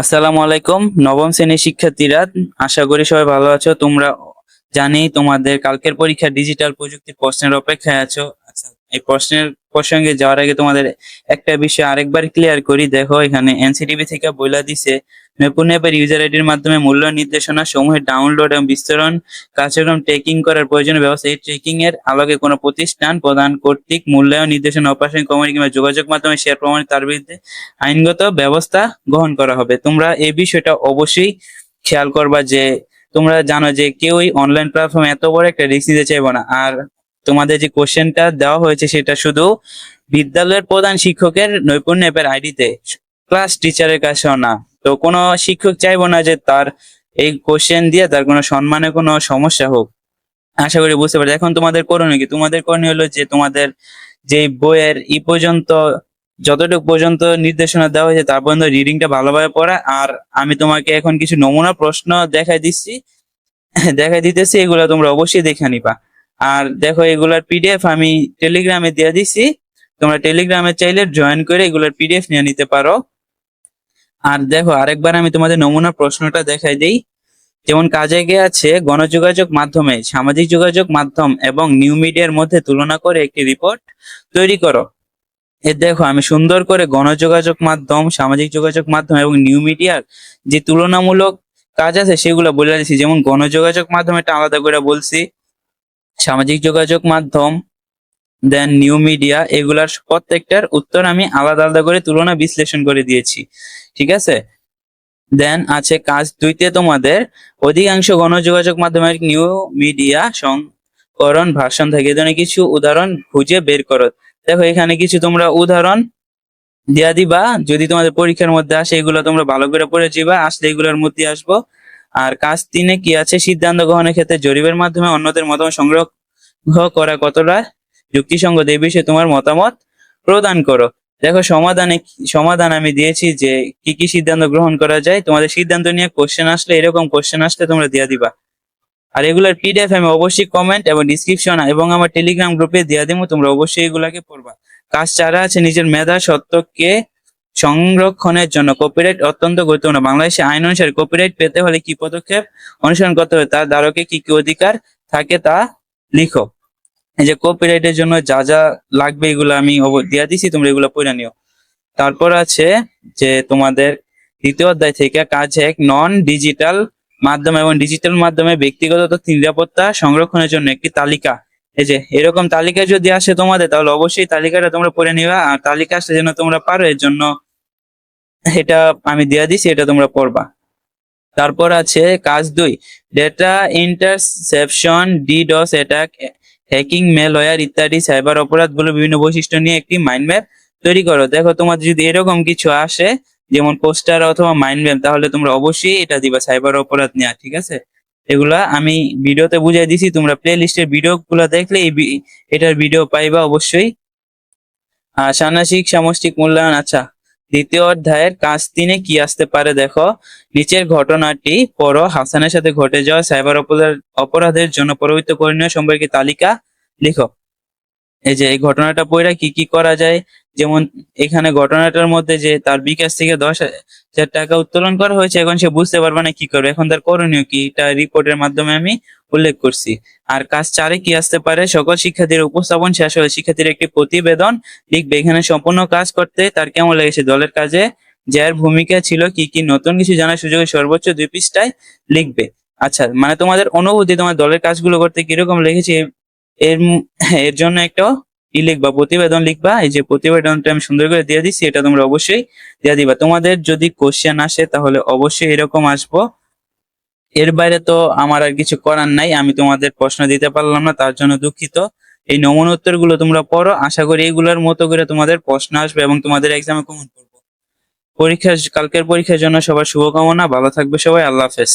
আসসালামু আলাইকুম, নবম শ্রেণির শিক্ষার্থীরা, আশা করি সবাই ভালো আছো। তোমরা জানি তোমাদের কালকের পরীক্ষা ডিজিটাল প্রযুক্তির প্রশ্নের অপেক্ষায় আছো। আচ্ছা এই প্রশ্নের প্রসঙ্গে যাওয়ার আগে তোমাদের একটা বিষয় আরেকবার ক্লিয়ার করি। দেখো, এখানে এনসিটিভি থেকে বইলা দিছে নৈপুণ্য অ্যাপের ইউজার আইডির মাধ্যমে মূল্য নির্দেশনা সমূহের ডাউনলোড এবং বিস্তরণ, কার্যক্রম ট্রেকিং করার প্রয়োজনীয় ব্যবস্থা। এই ট্রেকিং এর আলোকে কোনো প্রতিষ্ঠান প্রদান কর্তৃক মূল্যায়ন, নির্দেশনা অপারেশন কমিটি কিংবা যোগাযোগ মাধ্যমে শেয়ার প্রমাণিত তার বিরুদ্ধে আইনগত ব্যবস্থা গ্রহণ করা হবে। তোমরা এই বিষয়টা অবশ্যই খেয়াল করবা যে তোমরা জানো যে কেউই অনলাইন প্ল্যাটফর্মে এত বড় একটা রিস্ক নিতে চাইব না। আর তোমাদের যে কোশ্চেনটা দেওয়া হয়েছে সেটা শুধু বিদ্যালয়ের প্রধান শিক্ষকের নৈপুণ্য অ্যাপের আইডিতে ক্লাস টিচারের কাছেও না তো কোনো শিক্ষক চাইব না যে তার এই কোশ্চেন দিয়ে তার কোনো সম্মানে কোনো সমস্যা হোক। আশা করি বুঝতে পারছি। এখন তোমাদের করণীয় কি? তোমাদের করণীয় হলো যে তোমাদের যে বইয়ের ই পর্যন্ত যতটুকু পর্যন্ত নির্দেশনা দেওয়া হয়েছে তার পর্যন্ত রিডিংটা ভালোভাবে পড়া। আর আমি তোমাকে এখন কিছু নমুনা প্রশ্ন দেখাই দিচ্ছি। দেখাই দিতেছি, এগুলো তোমরা অবশ্যই দেখে নিবা। আর দেখো এগুলার পিডিএফ আমি টেলিগ্রামে দিয়ে দিছি। তোমরা টেলিগ্রামে চাইলে জয়েন করে এগুলার পিডিএফ নিয়ে নিতে পারো। আর দেখো আরেকবার আমি তোমাদের নমুনা প্রশ্নটা দেখাই দেই। যেমন কাজে গিয়ে আছে, গণযোগাযোগ মাধ্যমে, সামাজিক যোগাযোগ মাধ্যম এবং নিউ মিডিয়ার মধ্যে তুলনা করে একটি রিপোর্ট তৈরি করো। এ দেখো আমি সুন্দর করে গণযোগাযোগ মাধ্যম, সামাজিক যোগাযোগ মাধ্যম এবং নিউ মিডিয়ার যে তুলনামূলক কাজ আছে সেগুলো বলে দিচ্ছি যেমন গণযোগাযোগ মাধ্যম এটা আলাদা করে বলছি। সামাজিক যোগাযোগ মাধ্যম দেন নিউ মিডিয়া এগুলার প্রত্যেকটার উত্তর আমি আলাদা আলাদা করে তুলনা বিশ্লেষণ করে দিয়েছি, ঠিক আছে? দেন আছে কাজ দুইতে তোমাদের অধিকাংশ গণযোগাযোগ মাধ্যমের নিউ মিডিয়া সংকরণ ভাষণ থাকে ধরনের কিছু উদাহরণ খুঁজে বের করো। দেখো এখানে কিছু তোমরা উদাহরণ দিয়া দিবা, যদি তোমাদের পরীক্ষার মধ্যে আসে এগুলো তোমরা ভালো করে পড়ে যাবা আসলে এগুলোর মধ্যে আসব। আর কাজ তিনে কি আছে? সিদ্ধান্ত গ্রহণের ক্ষেত্রে জরিপের মাধ্যমে অন্যদের মতামত সংগ্রহ করা কতটা যুক্তিসঙ্গত এই বিষয়ে তোমার মতামত প্রদান করো। দেখো, সমাধানে সমাধান আমি দিয়েছি যে কি কি সিদ্ধান্ত গ্রহণ করা যায়। তোমাদের সিদ্ধান্ত নিয়ে কোশ্চেন আসলে এরকম কোশ্চেন আসলে তোমরা দিয়ে দিবা। আর এগুলোর পিডিএফ আমি অবশ্যই কমেন্ট এবং ডিসক্রিপশন এবং আমার টেলিগ্রাম গ্রুপে দিয়ে দেবো তোমরা অবশ্যই এগুলাকে পড়বা। কাজ চারা আছে নিজের মেধা সত্ত্বকে সংরক্ষণের জন্য কপিরাইট অত্যন্ত গুরুত্বপূর্ণ। বাংলাদেশে আইন অনুসারে কপিরাইট পেতে হলে কি পদক্ষেপ অনুসরণ করতে হবে? তার ধারকে কি কি অধিকার থাকে তা লিখো। এই যে কপিরাইটের জন্য যা যা লাগবে এগুলো আমি দিয়া দিছি, তোমরা এগুলো পড়ে নিও। তারপর আছে যে তোমাদের দ্বিতীয় অধ্যায় থেকে কাজ এক নন ডিজিটাল মাধ্যম এবং ডিজিটাল মাধ্যমে ব্যক্তিগত তথ্য নিরাপত্তা সংরক্ষণের জন্য একটি তালিকা। এই যে এরকম তালিকা যদি আসে তোমাদের, তাহলে অবশ্যই তালিকাটা তোমরা পড়ে নিবা। আর তালিকা আসলে যেন তোমরা পারো, এর জন্য এটা আমি দেয়া দিছি, এটা তোমরা পড়বা। তারপর আছে কাজ দুই data interception DDoS attack hacking malware ইত্যাদি সাইবার অপরাধগুলো বিভিন্ন বৈশিষ্ট্য নিয়ে একটি মাইন্ড ম্যাপ তৈরি করো। দেখো তোমার যদি এরকম কিছু আসে, যেমন পোস্টার অথবা মাইন্ড ম্যাপ তাহলে তোমরা অবশ্যই এটা দিবা সাইবার অপরাধ নেওয়া ঠিক আছে? এগুলা আমি ভিডিওতে বুঝাই দিছি, তোমরা প্লে লিস্টের ভিডিও গুলো দেখলে এটার ভিডিও পাইবা অবশ্যই। আর ষান্মাসিক সামষ্টিক, মূল্যায়ন আচ্ছা। দ্বিতীয় অধ্যায়ের কাজ তিনে কি আসতে পারে দেখো? নিচের ঘটনাটি পর হাসানের সাথে ঘটে যাওয়া সাইবার অপরাধ অপরাধের জন্য প্রভাবিত করণীয় সম্পর্কে তালিকা লিখো। এই যে, এই ঘটনাটা পড়া কি কি করা যায়? যেমন এখানে ঘটনাটার মধ্যে যে তার বিকাশ থেকে দশ হাজার টাকা উত্তোলন করা হয়েছে, এখন সে বুঝতে পারবে না কি করবে। এখন তার করণীয় কি? এটা রিপোর্টের মাধ্যমে আমি উল্লেখ করছি। আর কাজ চারে কি আসতে পারে? সকল শিক্ষার্থীর উপস্থাপন শেষ হলে শিক্ষার্থীর একটি প্রতিবেদন লিখবে। এখানে সম্পূর্ণ কাজ করতে তার কেমন লেগেছে? দলের কাজে যার ভূমিকা ছিল কি কি, নতুন কিছু জানার সুযোগে সর্বোচ্চ দুই পৃষ্ঠায় লিখবে। আচ্ছা মানে তোমাদের অনুভূতি, তোমার দলের কাজগুলো করতে কীরকম লেগেছে? এর এর জন্য একটা ই লিখবা প্রতিবেদন লিখবা, এই যে প্রতিবেদনটা আমি সুন্দর করে দিয়ে দিচ্ছি এটা তোমরা অবশ্যই দিয়ে দিবা। তোমাদের যদি কোশ্চেন আসে, তাহলে অবশ্যই এরকম আসব। এর বাইরে তো আমার আর কিছু করার নাই, আমি তোমাদের প্রশ্ন দিতে পারলাম না, তার জন্য দুঃখিত। এই নমুনা উত্তরগুলো তোমরা পড়ো, আশা করি এইগুলোর মতো করে তোমাদের প্রশ্ন আসবে এবং তোমাদের এক্সামে কমন করব পরীক্ষা কালকের পরীক্ষার জন্য সবার শুভকামনা, ভালো থাকবে সবাই, আল্লাহ হাফেজ।